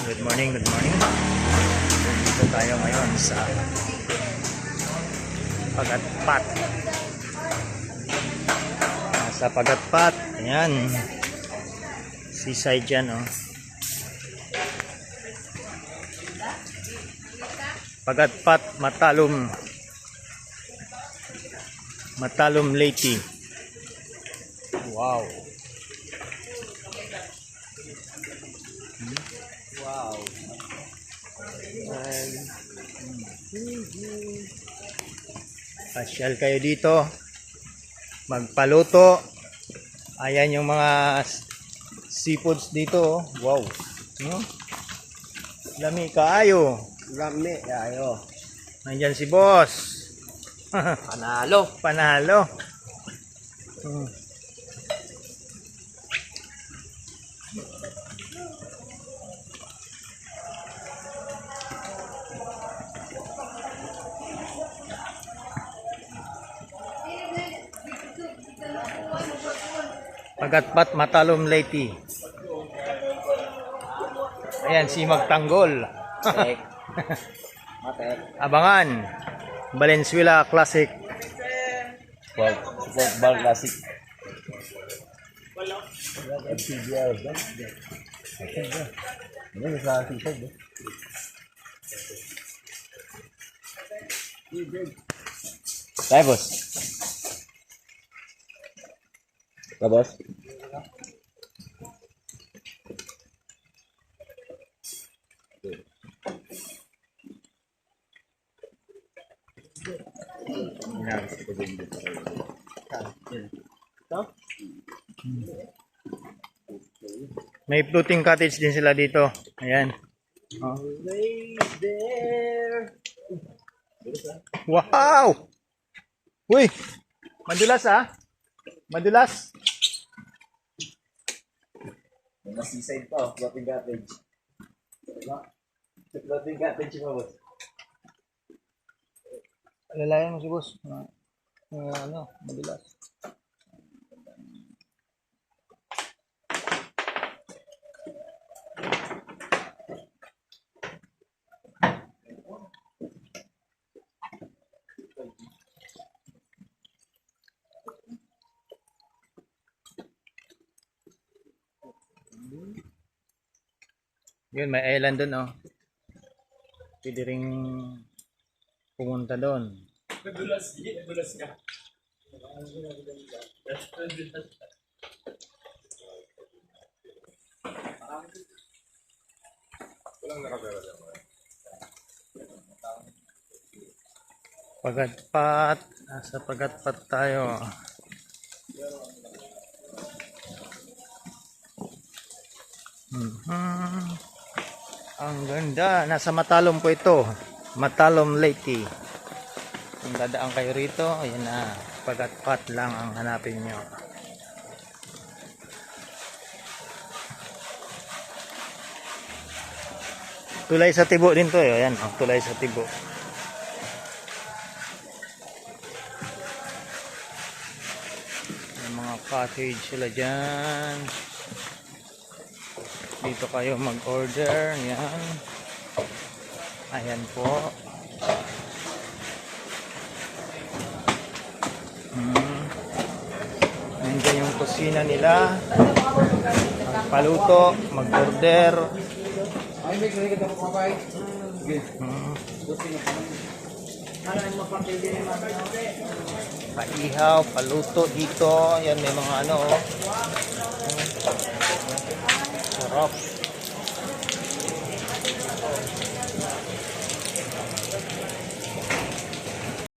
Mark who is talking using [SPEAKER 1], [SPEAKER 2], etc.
[SPEAKER 1] Good morning, good morning. Dito tayo ngayon sa Pagatpat. Sa Pagatpat. Ayan. Seaside yan, oh. Pagatpat, Matalum. Matalum Lady. Wow. Wow. Ay. Pasyal kayo dito. Magpaluto. Ayan yung mga seafoods dito. oh. Wow. No? Lami kaayo.
[SPEAKER 2] Lami, ayo.
[SPEAKER 1] Nandyan si boss.
[SPEAKER 2] Panalo.
[SPEAKER 1] Panalo. Hmm. Pagatpat matalom lady. Ayan si Magtanggol.
[SPEAKER 2] Matek. Matek.
[SPEAKER 1] Abangan. Valenzuela Classic.
[SPEAKER 2] Sport, sport ball classic. FCBR. Ano sa sisig? Tayo, boss. Ka, boss?
[SPEAKER 1] May floating cottage din sila dito. Ayan. Oh. Wow! Uy! Madulas ah. Madulas.
[SPEAKER 2] Mga seaside pa, floating cottage. Diba? Floating cottage pa, boss.
[SPEAKER 1] Alalayan mo si boss. Mga, mga ano, madulas. Yun, may island doon, oh. Pwede ring pumunta doon. Pagatpat. Nasa pagatpat tayo. Mhm. Ang ganda. Nasa Matalom po ito. Matalom Lake. Kung dadaan kayo rito, ayan na. Pagatpat lang ang hanapin nyo. Tulay sa tibo din to eh. Ayan, oh, tulay sa tibo. May mga cottage sila dyan. Dito kayo mag-order. Ayan. Ayan po. Hmm. Nandiyan yung kusina nila. Magpaluto, mag-order. Hmm. Paihaw, paluto dito. Yan may mga ano. oh. Sarap.